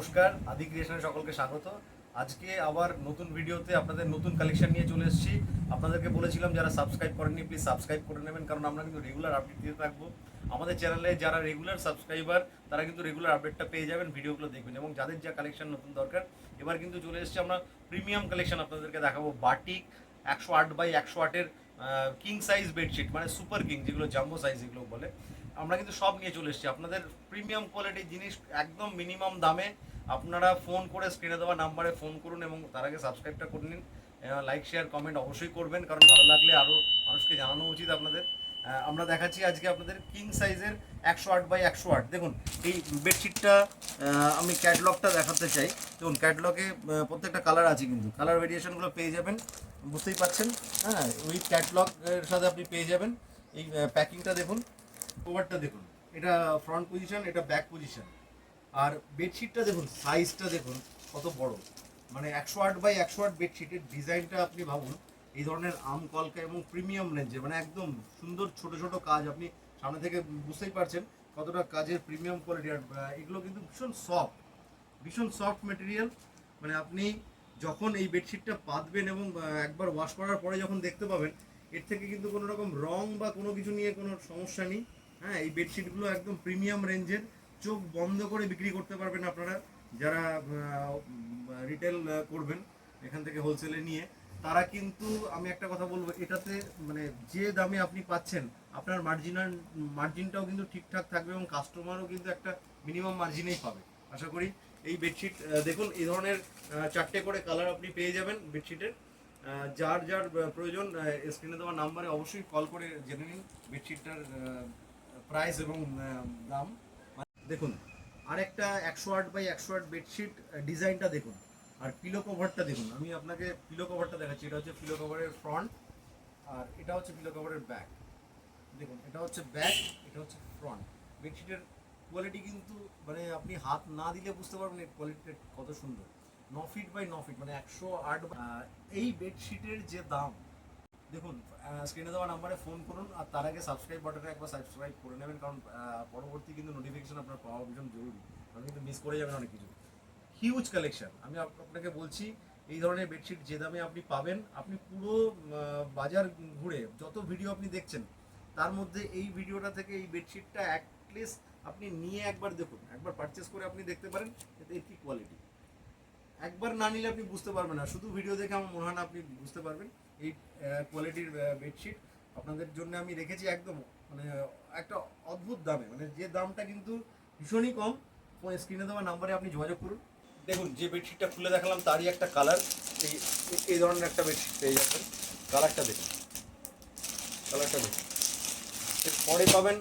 নমস্কার, আদি ক্রিয়েশনে সকলকে স্বাগত। আজকে আবার নতুন ভিডিওতে আপনাদের নতুন কালেকশন নিয়ে চলে এসেছি। আপনাদেরকে বলেছিলাম যারা সাবস্ক্রাইব করেননি প্লিজ সাবস্ক্রাইব করে নেবেন, কারণ আমরা কিন্তু রেগুলার আপডেট দিতে থাকব। আমাদের চ্যানেলে যারা রেগুলার সাবস্ক্রাইবার তারা কিন্তু রেগুলার আপডেটটা পেয়ে যাবেন, ভিডিওগুলো দেখবেন। এবং যাদের যা কালেকশন নতুন দরকার, এবার কিন্তু চলে এসেছি আমরা প্রিমিয়াম কালেকশন আপনাদেরকে দেখাবো। বাটিক একশো আট বাই একশো আটের কিং সাইজ বেডশিট মানে সুপার কিং যেগুলো জাম্বো সাইজ এগুলো বলে। আমরা কিন্তু সব নিয়ে চলে এসেছি। আপনাদের প্রিমিয়াম কোয়ালিটির জিনিস একদম মিনিমাম দামে আপনারা ফোন করে স্ক্রিনে দেওয়া নাম্বারে ফোন করুন এবং তার আগে সাবস্ক্রাইবটা করে নিন। লাইক শেয়ার কমেন্ট অবশ্যই করবেন, কারণ ভালো লাগলে আরও মানুষকে জানানো উচিত আপনাদের। আমরা দেখাচ্ছি আজকে আপনাদের কিং সাইজের একশো আট বাই একশো আট। দেখুন, এই বেডশিটটা আমি ক্যাটলগটা দেখাতে চাই। দেখুন ক্যাটলগে প্রত্যেকটা কালার আছে কিন্তু। কালার ভেরিয়েশনগুলো পেয়ে যাবেন, বুঝতেই পাচ্ছেন হ্যাঁ ওই ক্যাটলগের সাথে আপনি পেয়ে যাবেন। এই প্যাকিংটা দেখুন কভারটা দেখুন। এটা ফ্রন্ট পজিশন এটা ব্যাক পজিশন আর বেডশিটটা দেখুন সাইজটা দেখুন, কত বড়। মানে একশো আট বাই একশো আট বেডশিটের ডিজাইনটা আপনি ভাবুন, এই ধরনের আম, কলকা এবং প্রিমিয়াম রেঞ্জে মানে একদম সুন্দর ছোট ছোট কাজ আপনি সামনে থেকে বুঝতেই পারছেন কতটা কাজের প্রিমিয়াম কোয়ালিটি আর এগুলো কিন্তু ভীষণ সফট ভীষণ সফট মেটেরিয়াল মানে আপনি যখন এই বেডশিটটা পাতবেন এবং একবার ওয়াশ করার পরে যখন দেখতে পাবেন, এর থেকে কিন্তু কোনো রকম রং বা কোনো কিছু নিয়ে কোনো সমস্যা নেই। হ্যাঁ এই বেডশিটগুলো একদম প্রিমিয়াম রেঞ্জের চোখ বন্ধ করে বিক্রি করতে পারবেন আপনারা, যারা রিটেল করবেন এখান থেকে হোলসেলে নিয়ে। তারা কিন্তু, আমি একটা কথা বলব, এটাতে মানে যে দামে আপনি পাচ্ছেন, আপনার মার্জিনাল মার্জিনটাও কিন্তু ঠিকঠাক থাকবে এবং কাস্টমারও কিন্তু একটা মিনিমাম মার্জিনেই পাবে। আশা করি এই বেডশিট দেখুন, এই ধরনের চারটে করে কালার আপনি পেয়ে যাবেন বেডশিটের যার যার প্রয়োজন স্ক্রিনে দেওয়া নাম্বারে অবশ্যই কল করে জেনে নিন বেডশিটটার প্রাইস এবং দাম। দেখুন, আরেকটা একশো আট বাই একশো আট বেডশিট ডিজাইনটা দেখুন, আর পিলো কভারটা দেখুন। আমি আপনাকে পিলো কভারটা দেখাচ্ছি, এটা হচ্ছে পিলো কভারের ফ্রন্ট আর এটা হচ্ছে পিলো কভারের ব্যাক দেখুন, এটা হচ্ছে ব্যাক এটা হচ্ছে ফ্রন্ট বেডশিটের কোয়ালিটি কিন্তু মানে আপনি হাত না দিলে বুঝতে পারবেন এর কোয়ালিটিটা কত সুন্দর। ন ফিট বাই ন ফিট মানে একশো আট এই বেডশিটের যে দাম দেখুন স্ক্রিনে দেওয়া নাম্বারে ফোন করুন আর তার আগে সাবস্ক্রাইব বাটনে একবার সাবস্ক্রাইব করে নেবেন, কারণ পরবর্তী কিন্তু নোটিফিকেশন আপনার পাওয়া ভীষণ জরুরি। আপনি কিন্তু মিস করে যাবেন অনেক কিছু। হিউজ কালেকশন আমি আপ- আপনাকে বলছি, এই ধরনের বেডশিট যে দামে আপনি পাবেন, আপনি পুরো বাজার ঘুরে যত ভিডিও আপনি দেখছেন, তার মধ্যে এই ভিডিওটা থেকে এই বেডশিটটা অ্যাটলিস্ট আপনি নিয়ে একবার দেখুন। একবার পারচেস করে আপনি দেখতে পারেন, এতে কি কোয়ালিটি একবার না নিলে আপনি বুঝতে পারবেন না। শুধু ভিডিও দেখে আমার মনে হয় না আপনি বুঝতে পারবেন। এই কোয়ালিটির বেডশিট আপনাদের জন্য আমি রেখেছি একদম মানে একটা অদ্ভুত দামে। মানে যে দামটা কিন্তু ভীষণই কম। স্ক্রিনে দেওয়া নাম্বারে আপনি যোগাযোগ করুন। দেখুন, যে বেডশিটটা খুলে দেখালাম, তারই একটা কালার এই এই ধরনের একটা বেডশিট পেয়ে যাবেন। কালারটা দেখুন। কালারটা দেখুন। পরে পাবেন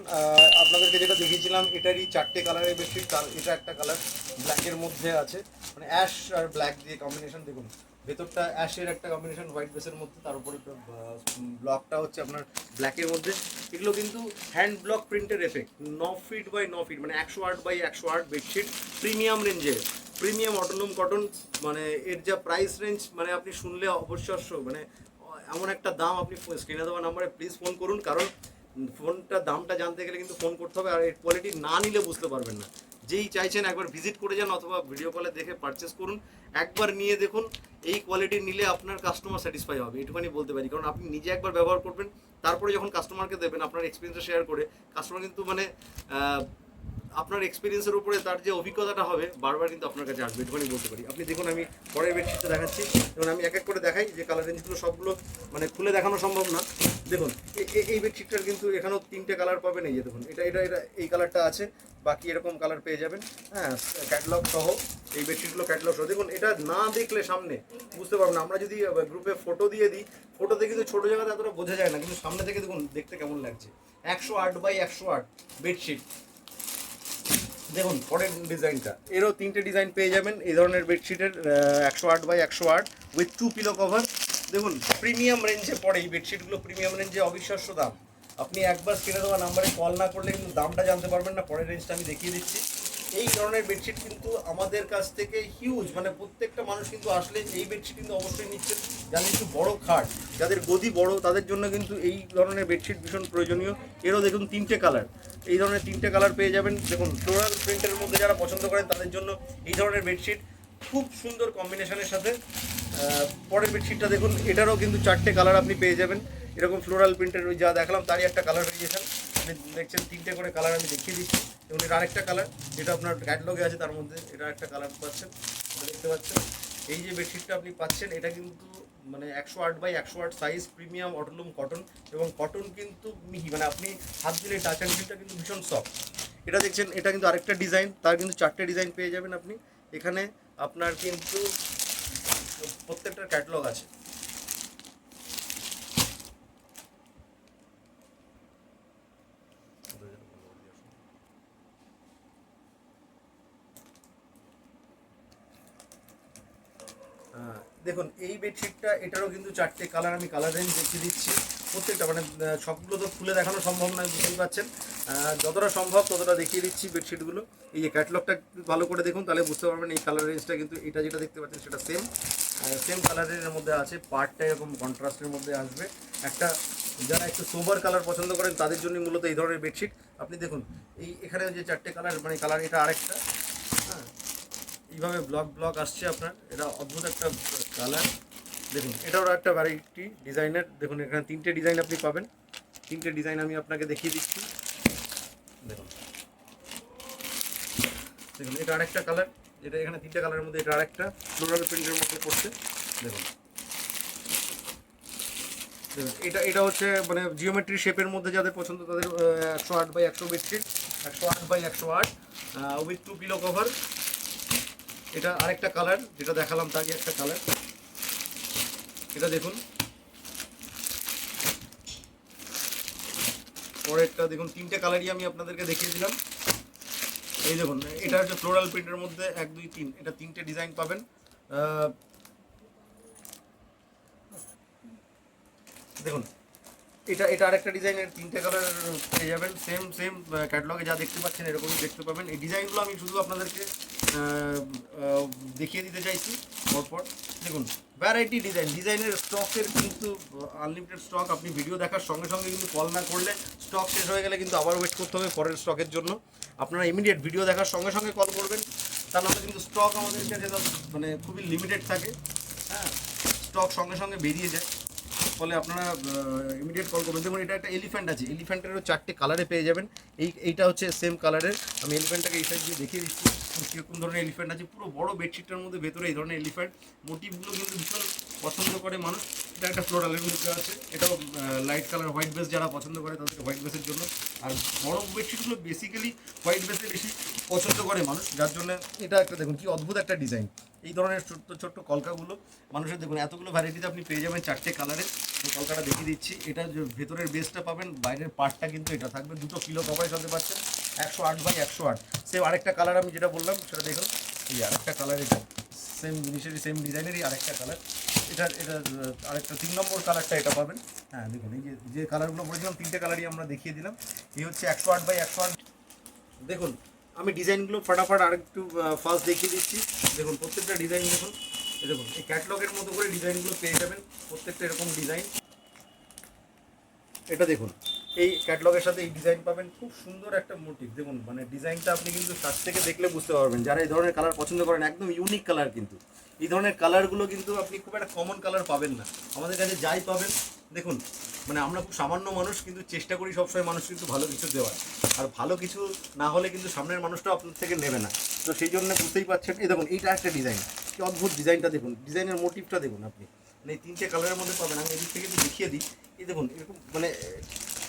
আপনাদেরকে যেটা দেখিয়েছিলাম, এটারই চারটে কালারের বেডশিট তার, এটা একটা কালার ব্ল্যাকের মধ্যে আছে। মানে অ্যাশ আর ব্ল্যাক দিয়ে কম্বিনেশন দেখুন। ভেতরটা অ্যাশের একটা কম্বিনেশন হোয়াইট বেসের মধ্যে, তার উপরে ব্লকটা হচ্ছে আপনার ব্ল্যাকের মধ্যে। এগুলো কিন্তু হ্যান্ড ব্লক প্রিন্টের এফেক্ট ন ফিট বাই ন ফিট মানে একশো আট বাই একশো আট বেডশিট প্রিমিয়াম রেঞ্জের প্রিমিয়াম অটোলুম কটন মানে এর যা প্রাইস রেঞ্জ মানে আপনি শুনলে অবশ্যই মানে এমন একটা দাম আপনি স্ক্রিনে দেওয়া নাম্বারে প্লিজ ফোন করুন, কারণ ফোনটা দামটা জানতে গেলে কিন্তু ফোন করতে হবে, আর এর কোয়ালিটি না নিলে বুঝতে পারবেন না। যেই চাইছেন একবার ভিজিট করে যান অথবা ভিডিও কলে দেখে পারচেস করুন। একবার নিয়ে দেখুন, এই কোয়ালিটি নিলে আপনার কাস্টমার স্যাটিসফাই হবে এটুখানি বলতে পারি। কারণ আপনি নিজে একবার ব্যবহার করবেন, তারপরে যখন কাস্টমারকে দেবেন, আপনার এক্সপিরিয়েন্সটা শেয়ার করে কাস্টমার কিন্তু মানে আপনার এক্সপিরিয়েন্সের উপরে তার যে অভিজ্ঞতাটা হবে, বারবার কিন্তু আপনার কাছে আসবে এটুখানি বলতে পারি। আপনি দেখুন, আমি পরের বেডশিটটা দেখাচ্ছি। এবং আমি এক এক করে দেখাই যে কালার রেঞ্জগুলো সবগুলো মানে খুলে দেখানো সম্ভব না। দেখুন এই বেডশিটটার কিন্তু এখানেও তিনটে কালার পাবেন, এই যে দেখুন, এটা এটা এটা, এই কালারটা আছে, বাকি এরকম কালার পেয়ে যাবেন হ্যাঁ ক্যাটলগ সহ এই বেডশিটগুলো ক্যাটলগ সহ। দেখুন, এটা না দেখলে সামনে, বুঝতে পারবেন আমরা যদি গ্রুপে ফটো দিয়ে দিই ফটোতে কিন্তু ছোটো জায়গাতে এতটা বোঝা যায় না, কিন্তু সামনে থেকে দেখুন, দেখতে কেমন লাগছে। একশো আট বাই একশো আট বেডশিট দেখুন, পরের ডিজাইনটা। এরও তিনটে ডিজাইন পেয়ে যাবেন, এই ধরনের বেডশিটের একশো আট বাই একশো আট উইথ টু পিলো কভার দেখুন প্রিমিয়াম রেঞ্জে পড়ে এই বেডশিটগুলো প্রিমিয়াম রেঞ্জে অবিশ্বাস্য দাম। আপনি একবার কিনে দেওয়া নাম্বারে কল না করলে কিন্তু দামটা জানতে পারবেন না, পরের রেঞ্জটা আমি দেখিয়ে দিচ্ছি। এই ধরনের বেডশিট কিন্তু আমাদের কাছ থেকে হিউজ মানে প্রত্যেকটা মানুষ কিন্তু আসলে এই বেডশিট কিন্তু অবশ্যই নিচ্ছে। যাদের একটু বড় খাট, যাদের গদি বড়, তাদের জন্য কিন্তু এই ধরনের বেডশিট ভীষণ প্রয়োজনীয়। এরও দেখুন তিনটে কালার এই ধরনের তিনটে কালার পেয়ে যাবেন। দেখুন ফ্লোরাল প্রিন্টের মধ্যে যারা পছন্দ করেন, তাদের জন্য এই ধরনের বেডশিট খুব সুন্দর কম্বিনেশনের সাথে। পরের বেডশিটটা দেখুন, এটারও কিন্তু চারটে কালার আপনি পেয়ে যাবেন। এরকম ফ্লোরাল প্রিন্টের ওই যা দেখালাম, তারই একটা কালার ভেরিয়েশন আপনি দেখছেন, তিনটে করে কালার আমি দেখিয়ে দিচ্ছি। এবং এটা আরেকটা কালার যেটা আপনার ক্যাটলগে আছে, তার মধ্যে এটা একটা কালার পাচ্ছেন। দেখতে পাচ্ছেন, এই যে বেডশিটটা আপনি পাচ্ছেন, এটা কিন্তু মানে একশো আট বাই একশো আট সাইজ প্রিমিয়াম অটোলুম কটন এবং কটন কিন্তু মিহি মানে আপনি হাত দিলে টাচ অ্যান্ড ফিলটা কিন্তু ভীষণ সফট এটা দেখছেন, এটা কিন্তু আরেকটা ডিজাইন তার কিন্তু চারটে ডিজাইন পেয়ে যাবেন আপনি। এখানে আপনার কিন্তু প্রত্যেকটার ক্যাটালগ আছে। আহ, দেখুন এই বেডশিটটা এটারও কিন্তু চারটে কালার আমি কালার রেঞ্জ দেখিয়ে দিচ্ছি। প্রত্যেকটা মানে সবগুলো তো খুলে দেখানো সম্ভব নয়, বুঝতেই পারছেন। যতটা সম্ভব ততটা দেখিয়ে দিচ্ছি বেডশিটগুলো এই যে ক্যাটলগটা ভালো করে দেখুন, তাহলে বুঝতে পারবেন এই কালার রেঞ্জটা কিন্তু এটা যেটা দেখতে পাচ্ছেন সেটা সেম সেম কালারের মধ্যে আছে পার্টটা এরকম কন্ট্রাস্টের মধ্যে আসবে। একটা, যারা একটু সোবার কালার পছন্দ করেন, তাদের জন্য মূলত এই ধরনের বেডশিট আপনি দেখুন, এই এখানে যে চারটে কালার মানে কালার এটা আরেকটা। হ্যাঁ এইভাবে ব্লক ব্লক আসছে আপনার। এটা অদ্ভুত একটা কালার দেখুন, এটাও একটা ভ্যারাইটি ডিজাইনের দেখুন, এখানে তিনটে ডিজাইন আপনি পাবেন। তিনটে ডিজাইন আমি আপনাকে দেখিয়ে দিচ্ছি। দেখুন। দেখুন, এটা আরেকটা কালার এটা এখানে তিনটে কালারের মধ্যে এটা আরেকটা। ফ্লোরাল প্রিন্টের মধ্যে পড়ছে। দেখুন। এটা এটা হচ্ছে মানে জিওমেট্রি শেপের মধ্যে যাদের পছন্দ, তাদের একশো আট বাই একশো বেডশিট একশো আট বাই একশো আট উইথ টু পিলো কভার এটা আরেকটা কালার যেটা দেখালাম তারই একটা কালার এটা দেখুন। পরেরটা দেখুন, তিনটে কালারই আমি আপনাদেরকে দেখিয়ে দিলাম। এই দেখুন, এটা হচ্ছে ফ্লোরাল প্রিন্টের মধ্যে এক, দুই, তিন। এটা তিনটে ডিজাইন পাবেন। দেখুন, এটা এটা আরেকটা ডিজাইনের তিনটে কালার পেয়ে যাবেন। সেম সেম ক্যাটালগে যা দেখতে পাচ্ছেন এরকমই দেখতে পাবেন। এই ডিজাইনগুলো আমি শুধু আপনাদেরকে দেখিয়ে দিতে চাইছি পরপর। দেখুন ভ্যারাইটি ডিজাইন ডিজাইনের স্টকের কিন্তু আনলিমিটেড স্টক আপনি ভিডিও দেখার সঙ্গে সঙ্গে কিন্তু কল না করলে স্টক শেষ হয়ে গেলে কিন্তু আবার ওয়েট করতে হবে পরের স্টকের জন্য। আপনারা ইমিডিয়েট ভিডিও দেখার সঙ্গে সঙ্গে কল করবেন। তা নাহলে কিন্তু স্টক আমাদের কাছে মানে খুবই লিমিটেড থাকে। হ্যাঁ স্টক সঙ্গে সঙ্গে বেরিয়ে যায়। ফলে আপনারা ইমিডিয়েট কল করবেন। দেখুন, এটা একটা এলিফ্যান্ট আছে। এলিফ্যান্টেরও চারটে কালারে পেয়ে যাবেন। এই, এইটা হচ্ছে সেম কালারের আমি এলিফ্যান্টটাকে এই সাইড দিয়ে দেখিয়ে দিচ্ছি। কীরকম ধরনের এলিফ্যান্ট আছে। পুরো বড় বেডশিটটার মধ্যে ভেতরে এই ধরনের এলিফ্যান্ট মোটিভগুলো কিন্তু ভীষণ পছন্দ করে মানুষ। এটা একটা ফ্লোরালের মধ্যে আছে। এটাও লাইট কালার হোয়াইট বেস যারা পছন্দ করে তাদেরকে হোয়াইট বেসের জন্য। আর বড় বেডশিটগুলো বেসিক্যালি হোয়াইট বেসে বেশি পছন্দ করে মানুষ। যার জন্য এটা একটা, দেখুন কি অদ্ভুত একটা ডিজাইন এই ধরনের ছোট্ট ছোট্ট কলকাগুলো মানুষের দেখুন, এতগুলো ভ্যারাইটিতে আপনি পেয়ে যাবেন চারটে কালারের এই কলকাটা দেখিয়ে দিচ্ছি। এটা ভেতরের বেসটা পাবেন, বাইরের পার্টটা কিন্তু এটা থাকবে। দুটো কিলো কভারেজ হতে পারছেন একশো আট বাই একশো আট। সেম আরেকটা কালার আমি যেটা বললাম, সেটা দেখুন। এই আরেকটা কালার এটা। সেম জিনিসেরই সেম ডিজাইনেরই আরেকটা কালার এটা এটা, আরেকটা তিন নম্বর কালারটা এটা পাবেন। হ্যাঁ দেখুন, এই যে যে কালারগুলো বলেছিলাম, তিনটে কালারই আমরা দেখিয়ে দিলাম। এই হচ্ছে একশো আট বাই একশো আট। দেখুন আমি ডিজাইনগুলো ফাটাফাট আরেকটু ফার্স্ট দেখিয়ে দিচ্ছি। দেখুন, প্রত্যেকটা ডিজাইন দেখুন। দেখুন, এই ক্যাটলগের মতো করে ডিজাইনগুলো পেয়ে যাবেন। প্রত্যেকটা এরকম ডিজাইন। এটা দেখুন। এই ক্যাটলগের সাথে এই ডিজাইন পাবেন। খুব সুন্দর একটা মোটিভ দেখুন মানে ডিজাইনটা আপনি কিন্তু কাছ থেকে দেখলে বুঝতে পারবেন। যারা এই ধরনের কালার পছন্দ করেন, একদম ইউনিক কালার কিন্তু। এই ধরনের কালারগুলো কিন্তু আপনি খুব একটা কমন কালার পাবেন না। আমাদের কাছে যাই পাবেন। দেখুন মানে আমরা খুব সামান্য মানুষ, কিন্তু চেষ্টা করি সবসময় মানুষ কিন্তু ভালো কিছু দেওয়ার। আর ভালো কিছু না হলে কিন্তু সামনের মানুষটাও আপনার থেকে নেবে না। তো সেই জন্য বুঝতেই পারছেন, এই দেখুন, এইটা একটা ডিজাইন কি অদ্ভুত ডিজাইনটা দেখুন। ডিজাইনের মোটিভটা দেখুন আপনি। মানে এই তিনটে কালারের মধ্যে পাবেন। আমি এদিক থেকে একটু দেখিয়ে দিই। এই দেখুন, এরকম মানে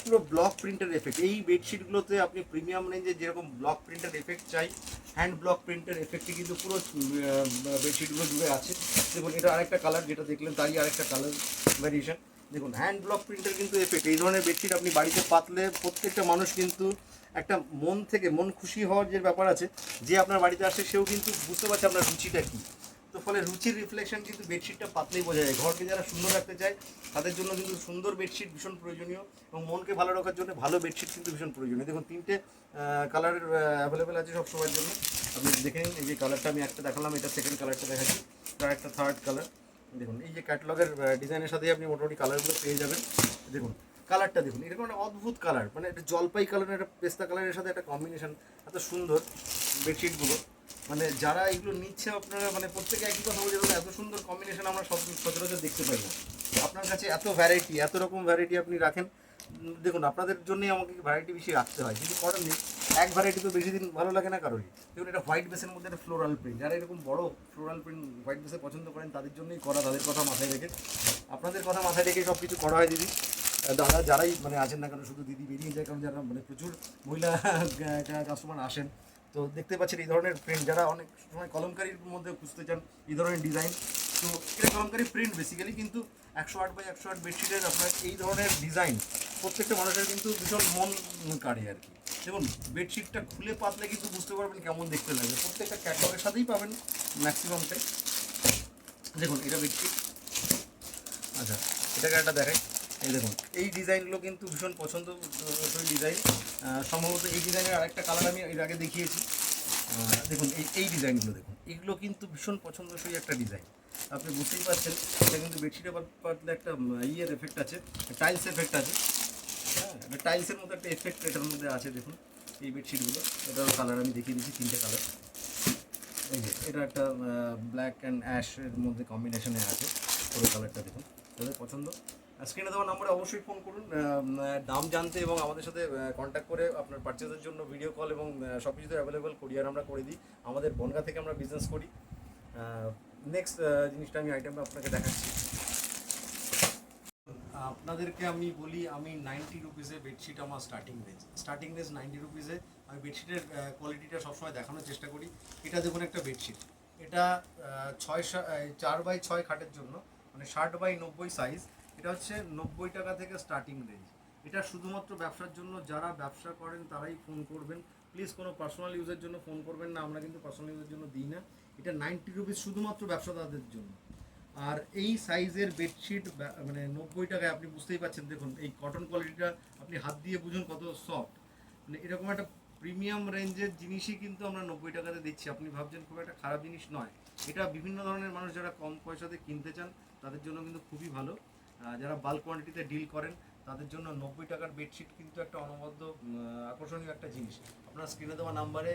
পুরো ব্লক প্রিন্টের এফেক্ট এই বেডশিটগুলোতে আপনি প্রিমিয়াম রেঞ্জে যেরকম ব্লক প্রিন্টের এফেক্ট চাই হ্যান্ড ব্লক প্রিন্টের এফেক্টে কিন্তু পুরো বেডশিটগুলো জুড়ে আছে। দেখুন, এটা আরেকটা কালার যেটা দেখলেন, তারই আরেকটা কালার ভ্যারিয়েশন দেখুন হ্যান্ড ব্লক প্রিন্টের কিন্তু এফেক্ট এই ধরনের বেডশিট আপনি বাড়িতে পাতলে প্রত্যেকটা মানুষ কিন্তু একটা মন থেকে, মন খুশি হওয়ার যে ব্যাপার আছে, যে আপনার বাড়িতে আসে, সেও কিন্তু বুঝতে পারছে আপনার রুচিটা কী। ফলে রুচির রিফ্লেকশন কিন্তু বেডশিটটা পাতলেই বোঝা যায়। ঘরকে যারা সুন্দর রাখতে চায়, তাদের জন্য কিন্তু সুন্দর বেডশিট ভীষণ প্রয়োজনীয় এবং মনকে ভালো রাখার জন্য ভালো বেডশিট কিন্তু ভীষণ প্রয়োজনীয়। দেখুন, তিনটে কালারের অ্যাভেলেবেল আছে সব সময়ের জন্য। আপনি দেখে নিন, এই যে কালারটা আমি একটা দেখালাম, এটা সেকেন্ড কালারটা দেখাচ্ছি তার একটা থার্ড কালার দেখুন, এই যে ক্যাটালগের ডিজাইনের সাথে আপনি মোটামুটি কালারগুলো পেয়ে যাবেন। দেখুন কালারটা দেখুন, এরকম একটা অদ্ভুত কালার মানে একটা জলপাই কালারের একটা পেস্তা কালারের সাথে একটা কম্বিনেশন এত সুন্দর বেডশিটগুলো মানে যারা এগুলো নিচ্ছে আপনারা মানে প্রত্যেকে একই কথা বলছে, এত সুন্দর কম্বিনেশন আমরা সব সচরাচর দেখতে পাই না। আপনার কাছে এত ভ্যারাইটি এত রকম ভ্যারাইটি আপনি রাখেন দেখুন, আপনাদের জন্যই আমাকে ভ্যারাইটি বেশি রাখতে হয়, কিন্তু করার নেই। এক ভ্যারাইটি তো বেশি দিন ভালো লাগে না কারোরই। দেখুন, এটা হোয়াইট বেসের মধ্যে একটা ফ্লোরাল প্রিন্ট যারা এরকম বড় ফ্লোরাল প্রিন্ট হোয়াইট বেসে পছন্দ করেন, তাদের জন্যই করা, তাদের কথা মাথায় রেখে। আপনাদের কথা মাথায় রেখে সব কিছু করা হয়, দিদি। দাদা, যারাই মানে আছেন না কেন, শুধু দিদি বেরিয়ে যায়, কারণ যারা মানে প্রচুর মহিলা কাস্টমার আসেন তো দেখতে পাচ্ছেন এই ধরনের প্রিন্ট যারা অনেক সময় কলমকারির মধ্যে খুঁজতে চান এই ধরনের ডিজাইন তো এটা কলমকারি প্রিন্ট বেসিক্যালি কিন্তু একশো আট বাই একশো আট বেডশিটের আপনার এই ধরনের ডিজাইন প্রত্যেকটা মানুষের কিন্তু ভীষণ মন কাড়ে আর কি। দেখুন বেডশিটটা খুলে পাতলে কিন্তু বুঝতে পারবেন কেমন দেখতে লাগবে প্রত্যেকটা ক্যাটলগের সাথেই পাবেন ম্যাক্সিমামটাই দেখুন, এটা বেডশিট আচ্ছা এটাকে একটা দেখাই। এই দেখুন। এই ডিজাইনগুলো কিন্তু ভীষণ পছন্দসই ডিজাইন। সম্ভবত এই ডিজাইনের আরেকটা কালার আমি এর আগে দেখিয়েছি। দেখুন, এই এই ডিজাইনগুলো দেখুন। এগুলো কিন্তু ভীষণ পছন্দসই একটা ডিজাইন। আপনি বুঝতেই পারছেন, এটা কিন্তু বেডশিটে পাতলে একটা ইয়ের এফেক্ট আছে টাইলস এফেক্ট আছে। হ্যাঁ টাইলসের মতো একটা এফেক্ট এটার মধ্যে আছে, দেখুন, এই বেডশিটগুলো। এটারও কালার আমি দেখিয়ে দিচ্ছি তিনটে কালার এই যে, এটা একটা ব্ল্যাক অ্যান্ড অ্যাশের মধ্যে কম্বিনেশনে আছে, পুরো কালারটা দেখুন। যাদের পছন্দ? স্ক্রিনে দেওয়া নম্বরে অবশ্যই ফোন করুন। দাম জানতে এবং আমাদের সাথে কন্ট্যাক্ট করে আপনার পারচেজের জন্য ভিডিও কল এবং সব কিছুতে অ্যাভেলেবেল কুরিয়ার আমরা করে দিই। আমাদের বনগা থেকে আমরা বিজনেস করি। নেক্সট জিনিসটা আমি আইটেমটা আপনাকে দেখাচ্ছি। আপনাদেরকে আমি বলি, আমি নাইনটি রুপিসে বেডশিট আমার starting range starting range ninety রুপিসে আমি বেডশিটের কোয়ালিটিটা সবসময় দেখানোর চেষ্টা করি। এটা দেখুন একটা বেডশিট এটা ছয় চার বাই ছয় খাটের জন্য মানে ষাট বাই নব্বই সাইজ এটা হচ্ছে নব্বই টাকা থেকে স্টার্টিং রেঞ্জ এটা শুধুমাত্র ব্যবসার জন্য, যারা ব্যবসা করেন তারাই ফোন করবেন। প্লিজ কোনো পার্সোনাল ইউজের জন্য ফোন করবেন না, আমরা কিন্তু পার্সোনাল ইউজের জন্য দিই না। এটা নাইনটি রুপিস শুধুমাত্র ব্যবসাদারদের জন্য। আর এই সাইজের বেডশিট মানে নব্বই টাকায় আপনি বুঝতেই পারছেন, দেখুন, এই কটন কোয়ালিটিটা আপনি হাত দিয়ে বুঝুন কত সফট মানে এরকম একটা প্রিমিয়াম রেঞ্জের জিনিসই কিন্তু আমরা নব্বই টাকাতে দিচ্ছি। আপনি ভাবছেন খুব একটা খারাপ জিনিস নয়। এটা বিভিন্ন ধরনের মানুষ যারা কম পয়সাতে কিনতে চান, তাদের জন্য কিন্তু খুবই ভালো। যারা বাল্ক কোয়ান্টিটিতে ডিল করেন, তাদের জন্য নব্বই টাকার বেডশিট কিন্তু একটা অনবদ্য আকর্ষণীয় একটা জিনিস। আপনার স্ক্রিনে দেওয়া নাম্বারে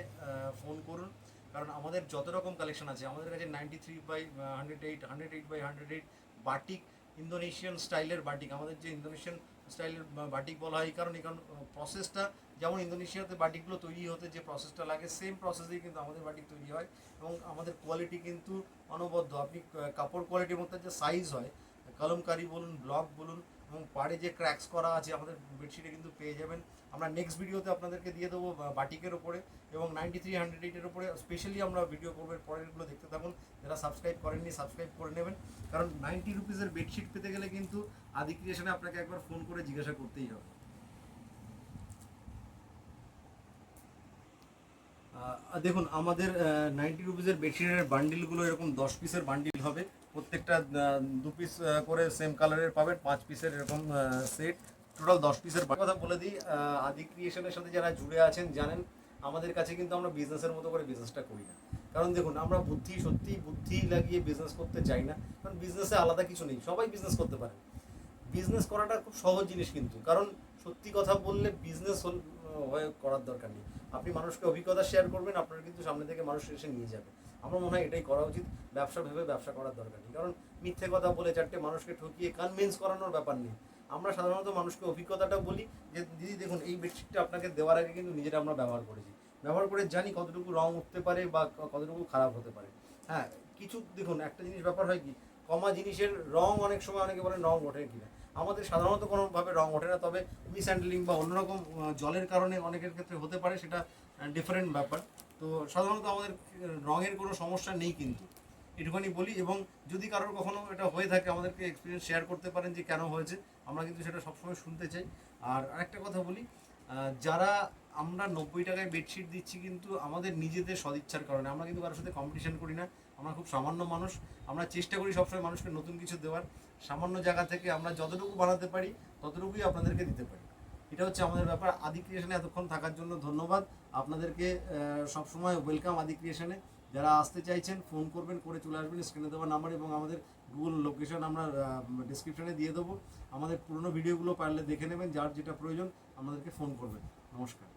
ফোন করুন। কারণ আমাদের যত রকম কালেকশন আছে, আমাদের কাছে ninety three by hundred eight hundred eight by hundred eight batik Indonesian স্টাইলের বাটিক আমাদের যে ইন্দোনেশিয়ান স্টাইলের বাটিক বলা হয় কারণ কারণ প্রসেসটা যেমন ইন্দোনেশিয়াতে বাটিকগুলো তৈরি হতে যে প্রসেসটা লাগে সেম প্রসেসেই কিন্তু আমাদের বাটিক তৈরি হয়। এবং আমাদের কোয়ালিটি কিন্তু অনবদ্য। আপনি কাপড় কোয়ালিটির মধ্যে যে সাইজ হয় কলমকারি বলুন, ব্লগ বলুন এবং পাড়ে যে ক্র্যাক্স করা আছে, আমাদের বেডশিটে কিন্তু পেয়ে যাবেন। আমরা নেক্সট ভিডিওতে আপনাদেরকে দিয়ে দেবো বাটিকের ওপরে এবং নাইনটি থ্রি হান্ড্রেড এইটের ওপরে স্পেশালি আমরা ভিডিও করব। পরেরগুলো দেখতে থাকুন। যারা সাবস্ক্রাইব করেননি সাবস্ক্রাইব করে নেবেন। কারণ নাইনটি রুপিসের বেডশিট পেতে গেলে কিন্তু আদি ক্রিয়েশনে আপনাকে একবার ফোন করে জিজ্ঞাসা করতেই হবে। দেখুন, আমাদের নাইনটি রুপিসের বেডশিটের বান্ডিলগুলো এরকম দশ পিসের বান্ডিল হবে। প্রত্যেকটা দু পিস করে সেম কালারের পাবেন, পাঁচ পিসের এরকম সেট টোটাল দশ পিসের কথা বলে দিই আদি ক্রিয়েশনের সাথে যারা জুড়ে আছেন জানেন, আমাদের কাছে কিন্তু আমরা বিজনেসের মতো করে বিজনেসটা করি না। কারণ দেখুন, আমরা বুদ্ধি, সত্যি বুদ্ধি লাগিয়ে বিজনেস করতে চাই না। কারণ বিজনেসে আলাদা কিছু নেই, সবাই বিজনেস করতে পারে। বিজনেস করাটা খুব সহজ জিনিস কিন্তু। কারণ সত্যি কথা বললে বিজনেস হয়ে করার দরকার নেই। আপনি মানুষকে অভিজ্ঞতা শেয়ার করবেন, আপনার কিন্তু সামনে থেকে মানুষ এসে নিয়ে যাবে। আমার মনে হয় এটাই করা উচিত, ব্যবসা ভেবে ব্যবসা করার দরকার নেই। কারণ মিথ্যে কথা বলে চারটে মানুষকে ঠকিয়ে কনভিন্স করানোর ব্যাপার নেই। আমরা সাধারণত মানুষকে অভিজ্ঞতাটা বলি যে, দিদি, দেখুন, এই বেডশিটটা আপনাকে দেওয়ার আগে কিন্তু নিজেরা আমরা ব্যবহার করেছি। ব্যবহার করে জানি কতটুকু রং উঠতে পারে বা কতটুকু খারাপ হতে পারে। হ্যাঁ কিছু, দেখুন, একটা জিনিস ব্যাপার হয় কি, কমা জিনিসের রং অনেক সময় অনেকে বলে রং ওঠে কিনা। আমাদের সাধারণত কোনোভাবে রং ওঠে না, তবে মিসহ্যান্ডলিং বা অন্যরকম জলের কারণে অনেকের ক্ষেত্রে হতে পারে, সেটা ডিফারেন্ট ব্যাপার। তো সাধারণত আমাদের রঙের কোনো সমস্যা নেই কিন্তু। এটুখানি বলি, এবং যদি কারোর কখনো এটা হয়ে থাকে, আমাদেরকে এক্সপিরিয়েন্স শেয়ার করতে পারেন যে কেন হয়েছে, আমরা কিন্তু সেটা সবসময় শুনতে চাই। আর আরেকটা কথা বলি যারা আমরা নব্বই টাকায় বেডশিট দিচ্ছি কিন্তু আমাদের নিজেদের সদিচ্ছার কারণে, আমরা কিন্তু কারোর সাথে কম্পিটিশন করি না, আমরা খুব সামান্য মানুষ, আমরা চেষ্টা করি সবসময় মানুষকে নতুন কিছু দেওয়ার। সামান্য জায়গা থেকে আমরা যতটুকু বানাতে পারি, ততটুকুই আপনাদেরকে দিতে পারি। এটা হচ্ছে আমাদের ব্যাপার। আদি ক্রিয়েশনে এতক্ষণ থাকার জন্য ধন্যবাদ। আপনাদেরকে সবসময় ওয়েলকাম আদি ক্রিয়েশনে যারা আসতে চাইছেন ফোন করবেন, করে চলে আসবেন স্ক্রিনে দেওয়া নাম্বার এবং আমাদের গুগল লোকেশন আমরা ডিসক্রিপশনে দিয়ে দেবো। আমাদের পুরনো ভিডিওগুলো পারলে দেখে নেবেন, যার যেটা প্রয়োজন, আমাদেরকে ফোন করবেন। নমস্কার।